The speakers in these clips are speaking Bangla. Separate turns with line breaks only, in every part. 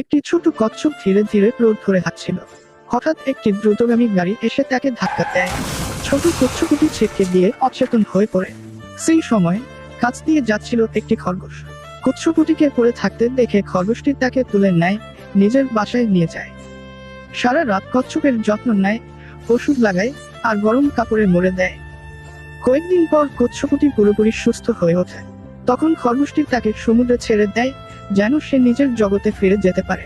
একটি ছোট কচ্ছপ ধীরে ধীরে রোদ ধরে হাঁটছিল। হঠাৎ একটি দ্রুতগামী গাড়ি এসে তাকে ধাক্কা দেয়। ছোট কচ্ছপটি ছিটকে দিয়ে অচেতন হয়ে পড়ে। সেই সময় কাছ দিয়ে যাচ্ছিল একটি খরগোশ। কচ্ছপটিকে পড়ে থাকতে দেখে খরগোশটি তাকে তুলে নেয়, নিজের বাসায় নিয়ে যায়। সারা রাত কচ্ছপের যত্ন নেয়, ওষুধ লাগায় আর গরম কাপড়ে মুড়ে দেয়। কয়েকদিন পর কচ্ছপটি পুরোপুরি সুস্থ হয়ে ওঠে। তখন খরগোশটি তাকে সমুদ্রে ছেড়ে দেয় যেন সে নিজের জগতে ফিরে যেতে পারে।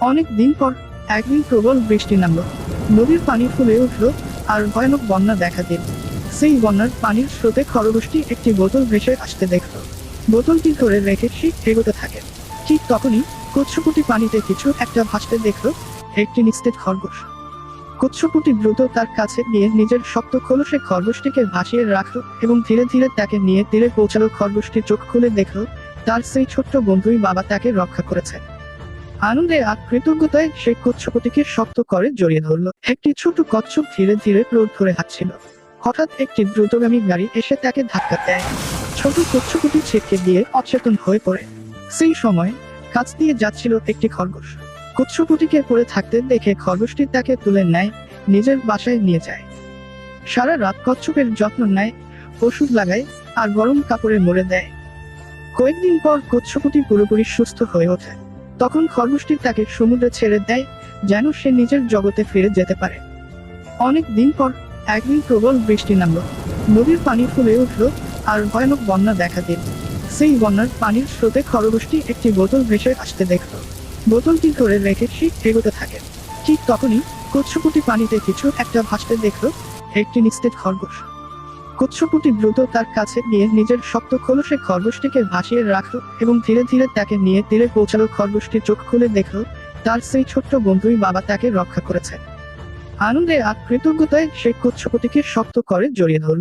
অনেক দিন পর একদিন প্রবল বৃষ্টি নামলো। নদীর পানি ফুলে উঠল আর ভয়ানক বন্যা দেখা দিল। সেই বন্যার পানির স্রোতে খরগোশটি একটি বোতল ভেসে আসতে দেখল। বোতলটি ধরে রেখে সে এগোতে থাকে। ঠিক তখনই কচ্ছপটি পানিতে কিছু একটা ভাসতে দেখল একটি নিস্তেজ খরগোশ। কচ্ছপটি দ্রুত তার কাছে গিয়ে নিজের শক্ত খোলসে খরগোশটিকে ভাসিয়ে রাখল এবং ধীরে ধীরে তাকে নিয়ে তীরে পৌঁছালো খরগোশটি চোখ খুলে দেখল তার সেই ছোট্ট বন্ধুই বাবা তাকে রক্ষা করেছে। আনন্দে আর কৃতজ্ঞতায় সে কচ্ছপটিকে শক্ত করে জড়িয়ে ধরলো। একটি ছোট কচ্ছপ ধীরে ধীরে রোদ ধরে হাঁটছিল। হঠাৎ একটি দ্রুতগামী গাড়ি এসে তাকে ধাক্কা দেয়। ছোট কচ্ছপটি ছিটকে দিয়ে অচেতন হয়ে পড়ে। সেই সময় কাছ দিয়ে যাচ্ছিল একটি খরগোশ। কচ্ছপটিকে পড়ে থাকতে দেখে খরগোশটি তাকে তুলে নেয়, নিজের বাসায় নিয়ে যায়। সারা রাত কচ্ছপের যত্ন নেয়, ওষুধ লাগায় আর গরম কাপড়ে মুড়ে দেয়। কয়েকদিন পর কচ্ছপটি পুরোপুরি সুস্থ হয়ে ওঠে। তখন খরগোশটি তাকে সমুদ্রে ছেড়ে দেয়, যেন সে নিজের জগতে ফিরে যেতে পারে। অনেক দিন পর একদিন প্রবল বৃষ্টি নামলো। নদীর পানি ফুলে উঠল আর ভয়ানক বন্যা দেখা দিল। সেই বন্যার পানির স্রোতে খরগোশটি একটি বোতল ভেসে আসতে দেখল। বোতলটি ধরে রেখে সে এগোতে থাকে। ঠিক তখনই কচ্ছপটি পানিতে কিছু একটা ভাসতে দেখল একটি নিস্তেজ খরগোশ। কচ্ছপটি দ্রুত তার কাছে নিয়ে নিজের শক্ত খোলসে খরগোশটিকে ভাসিয়ে রাখল এবং ধীরে ধীরে তাকে নিয়ে তীরে পৌঁছালো। খরগোশটি চোখ খুলে দেখল, তার সেই ছোট্ট বন্ধুই বাবা তাকে রক্ষা করেছে। আনন্দে আর কৃতজ্ঞতায় সে কচ্ছপটিকে শক্ত করে জড়িয়ে ধরলো।